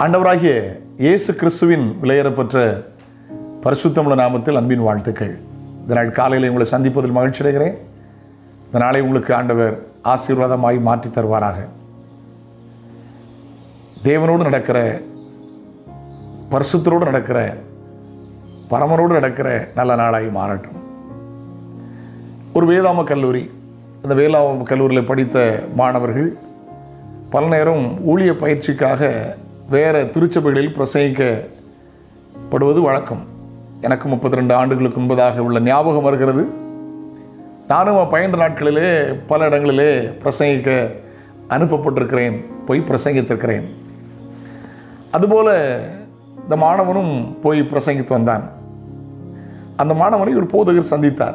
ஆண்டவராகிய இயேசு கிறிஸ்துவின் விலையேறப்பெற்ற பரிசுத்தமுள்ள நாமத்தில் அன்பின் வாழ்த்துக்கள். இந்த நாள் காலையில் உங்களை சந்திப்பதில் மகிழ்ச்சி அடைகிறேன். இந்த நாளை உங்களுக்கு ஆண்டவர் ஆசீர்வாதமாய் மாற்றித் தருவாராக. தேவனோடு நடக்கிற பரிசுத்தரோடு நடக்கிற பரமனோடு நடக்கிற நல்ல நாளாய் மாறட்டும். ஒரு வேதாம கல்லூரி அந்த வேதாம கல்லூரியில் படித்த மாணவர்கள் பல நேரம் ஊழிய பயிற்சிக்காக வேறு திருச்சபைகளில் பிரசங்கிக்கப்படுவது வழக்கம். எனக்கு முப்பத்தி ரெண்டு ஆண்டுகளுக்கு முன்பதாக உள்ள ஞாபகம் வருகிறது. நானும் பயின்ற நாட்களிலே பல இடங்களிலே பிரசங்கிக்க அனுப்பப்பட்டிருக்கிறேன் போய் பிரசங்கித்திருக்கிறேன். அதுபோல் இந்த மாணவனும் போய் பிரசங்கித்து வந்தான். அந்த மாணவனை ஒரு போதகர் சந்தித்தார்.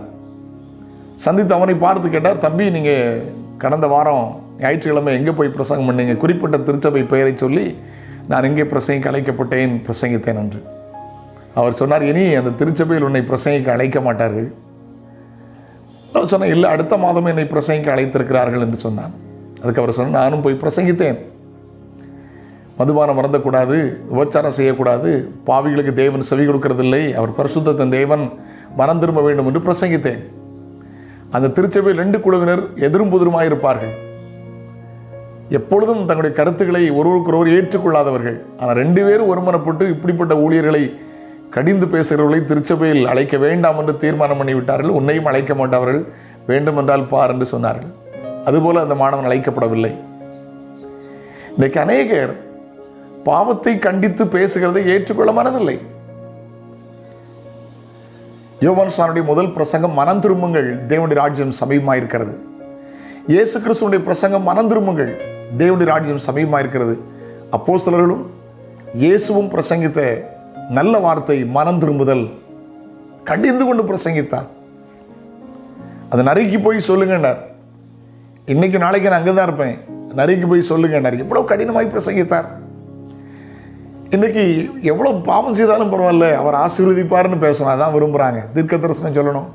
சந்தித்து அவனை பார்த்து கேட்டார் தம்பி நீங்கள் கடந்த வாரம் ஞாயிற்றுக்கிழமை எங்கே போய் பிரசங்கம் பண்ணீங்க? குறிப்பிட்ட திருச்சபை பெயரை சொல்லி நான் எங்கே பிரசங்கிக்க அழைக்கப்பட்டேன் பிரசங்கித்தேன் என்று. அவர் சொன்னார் இனி அந்த திருச்சபையில் உன்னை பிரசங்கிக்க அழைக்க மாட்டார்கள். நான் சொன்னேன் இல்லை அடுத்த மாதம் என்னை பிரசங்கிக்க அழைத்திருக்கிறார்கள் என்று சொன்னான். அதுக்கு அவர் சொன்ன நானும் போய் பிரசங்கித்தேன். மதுபானம் மறந்தக்கூடாது உபச்சாரம் செய்யக்கூடாது பாவிகளுக்கு தேவன் செவி கொடுக்கறதில்லை அவர் பரிசுத்தன் தேவன் மனம் திரும்ப வேண்டும் என்று பிரசங்கித்தேன். அந்த திருச்சபையில் ரெண்டு குழுவினர் எதிரும் புதிருமாய் இருப்பார்கள் எப்பொழுதும் தங்களுடைய கருத்துக்களை ஒருவருக்கொருவர் ஏற்றுக்கொள்ளாதவர்கள். ஆனால் ரெண்டு பேரும் ஒருமனப்பட்டு இப்படிப்பட்ட ஊழியர்களை கடிந்து பேசுகிறவர்களை திருச்சபையில் அழைக்க வேண்டாம் என்று தீர்மானம் பண்ணிவிட்டார்கள். உன்னையும் அழைக்க மாட்டார்கள். வேண்டுமென்றால் பார் என்று சொன்னார்கள். அதுபோல அந்த மாணவன் அழைக்கப்படவில்லை. இன்றைக்கு அநேகர் பாவத்தை கண்டித்து பேசுகிறதை ஏற்றுக்கொள்ள மனதில்லை. யோவான் சானுடைய முதல் பிரசங்கம் மனம் திரும்புங்கள் தேவனுடைய ராஜ்யம் சமீபமாக இருக்கிறது இயேசு கிறிஸ்துவனுடைய பிரசங்கம் மனம் திரும்புங்கள். தேவனுடைய ராஜ்யம் சமீபமாக இருக்கிறது. அப்போஸ்தலர்களும் இயேசுவும் பிரசங்கித்த நல்ல வார்த்தை மனம் திரும்புதல் கடிந்து கொண்டு பிரசங்கித்தார். அது நரிக்கு போய் சொல்லுங்கன்னார். இன்னைக்கு நாளைக்கு நான் அங்கே தான் இருப்பேன். நரிக்கு போய் சொல்லுங்கன்னார். எவ்வளோ கடினமாய் பிரசங்கித்தார். இன்னைக்கு எவ்வளோ பாவம் செய்தாலும் பரவாயில்ல அவர் ஆசீர்வதிப்பார்னு பேசணும். அதான் விரும்புகிறாங்க தீர்க்க தரிசனம் சொல்லணும்.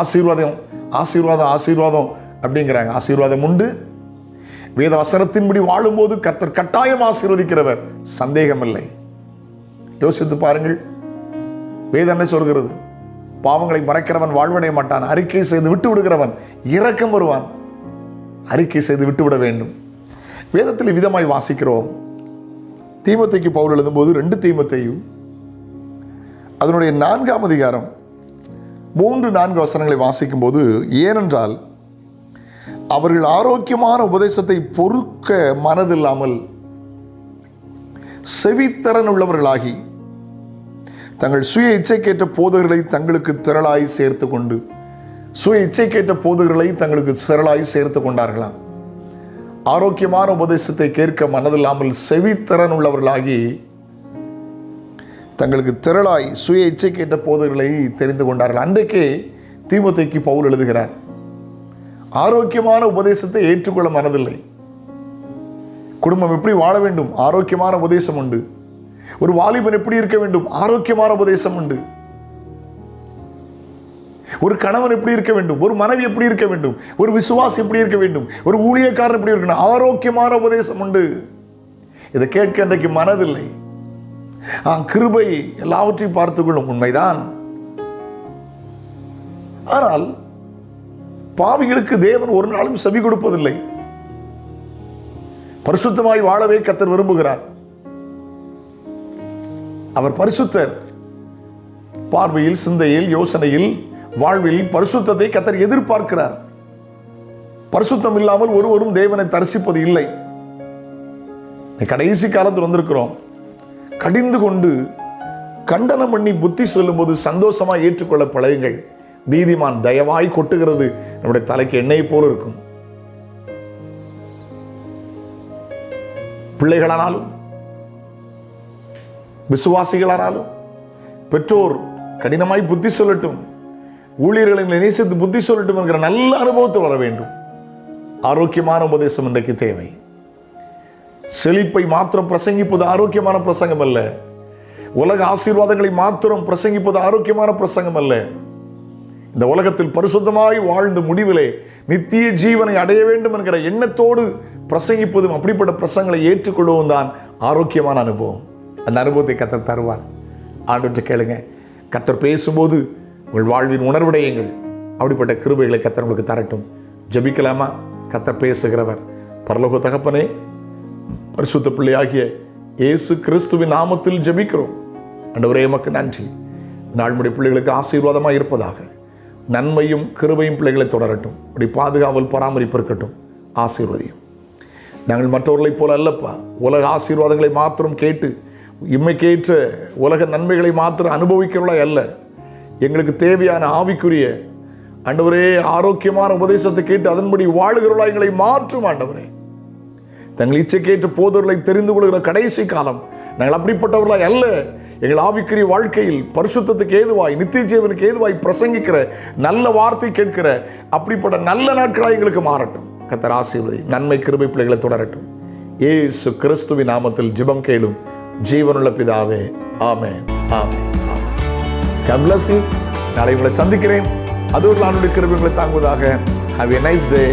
ஆசீர்வாதம் ஆசீர்வாதம் ஆசீர்வாதம் அப்படிங்கிறாங்க. ஆசீர்வாதம் உண்டு வேத வசனத்தின்படி வாழும்போது கர்த்தர் கட்டாயம் ஆசீர்வதிக்கிறவர். சந்தேகமில்லை. யோசித்து பாருங்கள். வேதம் என்ன சொல்கிறது? பாவங்களை மறைக்கிறவன் வாழ்வடைய மாட்டான். அறிக்கை செய்து விட்டு விடுகிறவன் இரக்கம் வருவான். அறிக்கை செய்து விட்டு விட வேண்டும். வேதத்தில் விதமாய் வாசிக்கிறோம். தீமத்தைக்கு பவுல் எழுதும்போது ரெண்டு தீமத்தையும் அதனுடைய நான்காம் அதிகாரம் மூன்று நான்கு வசனங்களை வாசிக்கும் போது ஏனென்றால் அவர்கள் ஆரோக்கியமான உபதேசத்தை பொறுக்க மனதில்லாமல் செவித்திறன் உள்ளவர்களாகி தங்கள் சுய இச்சைக்கேற்ற போதகர்களை தங்களுக்கு திரளாய் சேர்த்து கொண்டு சுய இச்சைக்கேற்ற போதகர்களை தங்களுக்கு திரளாய் சேர்த்து கொண்டார்களாம். ஆரோக்கியமான உபதேசத்தை கேட்க மனதில்லாமல் செவித்திறன் உள்ளவர்களாகி தங்களுக்கு திரளாய் சுய இச்சைக்கேற்ற போதகர்களை தெரிந்து கொண்டார்கள். அன்றைக்கே தீமத்தைக்கு பவுல் எழுதுகிறார் ஆரோக்கியமான உபதேசத்தை ஏற்றுக்கொள்ள மனதில்லை. குடும்பம் எப்படி வாழ வேண்டும்? ஆரோக்கியமான உபதேசம் உண்டு. ஒரு வாலிபன் எப்படி இருக்க வேண்டும்? ஆரோக்கியமான உபதேசம் உண்டு. ஒரு கணவன் எப்படி இருக்க வேண்டும்? ஒரு மனைவி எப்படி இருக்க வேண்டும்? ஒரு விசுவாசம் எப்படி இருக்க வேண்டும்? ஒரு ஊழியக்காரன் எப்படி இருக்கணும்? ஆரோக்கியமான உபதேசம் உண்டு. இதை கேட்க இன்றைக்கு மனதில்லை. ஆ கிருபை எல்லாவற்றையும் பார்த்துக்கொள்ளும் உண்மைதான். ஆனால் பாவிகளுக்கு தேவன் ஒரு நாளும் செவி கொடுப்பதில்லை. பரிசுத்தமாய் வாழவே கத்தர் விரும்புகிறார். அவர் பரிசுத்தர் பார்வையில் சிந்தையில் யோசனையில் வாழ்வில் பரிசுத்தத்தை கத்தர் எதிர்பார்க்கிறார். பரிசுத்தம் இல்லாமல் ஒருவரும் தேவனை தரிசிப்பது இல்லை. கடைசி காலத்தில் வந்திருக்கிறோம். கடிந்து கொண்டு கண்டனம் பண்ணி புத்தி சொல்லும்போது சந்தோஷமா ஏற்றுக்கொள்ள பழகுங்கள். நீதிமான் தயவாய் கொட்டுகிறது. நம்முடைய தலைக்கு எண்ணெய் போல இருக்கும். பிள்ளைகளானாலும் விசுவாசிகளானாலும் பெற்றோர் கடினமாய் புத்தி சொல்லட்டும் ஊழியர்களை நேசித்து புத்தி சொல்லட்டும் என்கிற நல்ல அனுபவத்தை வர வேண்டும். ஆரோக்கியமான உபதேசம் இன்றைக்கு தேவை. செழிப்பை மாத்திரம் பிரசங்கிப்பது ஆரோக்கியமான பிரசங்கம் அல்ல. உலக ஆசீர்வாதங்களை மாத்திரம் பிரசங்கிப்பது ஆரோக்கியமான பிரசங்கம் அல்ல. இந்த உலகத்தில் பரிசுத்தமாய் வாழ்ந்து முடிவிலே நித்திய ஜீவனை அடைய வேண்டும் என்கிற எண்ணத்தோடு பிரசங்கிப்பதும் அப்படிப்பட்ட பிரசங்களை ஏற்றுக்கொள்ளவும் தான் ஆரோக்கியமான அனுபவம். அந்த அனுபவத்தை கத்தர் தருவார். ஆண்டு கேளுங்க. கத்தர் பேசும்போது உங்கள் வாழ்வின் உணர்வுடையங்கள் அப்படிப்பட்ட கிருபைகளை கத்தர் உங்களுக்கு தரட்டும். ஜெபிக்கலாமா? கத்தர் பேசுகிறவர். பரலோக தகப்பனே பரிசுத்த பிள்ளையாகிய இயேசு கிறிஸ்துவின் நாமத்தில் ஜெபிக்கிறோம். ஆண்டவரே எமக்கு நன்றி. நாள்முடி பிள்ளைகளுக்கு ஆசீர்வாதமாக இருப்பதாக. நன்மையும் கிருபையும் பிள்ளைகளை தொடரட்டும். அப்படி பாதுகாவல் பராமரிப்பு இருக்கட்டும். ஆசீர்வதியும். நாங்கள் மற்றவர்களைப் போல அல்லப்பா. உலக ஆசீர்வாதங்களை மாத்திரம் கேட்டு இம்மைக்கேற்ற உலக நன்மைகளை மாத்திரம் அனுபவிக்கிறவளா அல்ல. எங்களுக்கு தேவையான ஆவிக்குரிய ஆண்டவரே ஆரோக்கியமான உபதேசத்தை கேட்டு அதன்படி வாழுகிறவளா எங்களை மாற்றும் ஆண்டவரே. தங்கள் இச்சை கேட்டு போதவர்களை தெரிந்து கொள்கிற கடைசி காலம் நாங்கள் அப்படிப்பட்டவர்களாய் அல்ல. எங்கள் ஆவிக்குரிய வாழ்க்கையில் பரிசுத்தத்துக்கு ஏதுவாய் நித்திய ஜீவனுக்கு ஏதுவாய் பிரசங்கிக்கிற நல்ல வார்த்தை கேட்கிற அப்படிப்பட்ட நல்ல நாட்களாக எங்களுக்கு மாறட்டும். கத்தர் ஆசீர்வதி நன்மை கிருபை பிள்ளைகளை தொடரட்டும். ஏசு கிறிஸ்துவின் நாமத்தில் ஜிபம் கேளும். ஜீவனுள்ள பிதாவே ஆமே ஆமே ஆமென். நாளை உங்களை சந்திக்கிறேன். அது ஒரு நாளுடைய கிருபை தாங்குவதாக. Have a nice day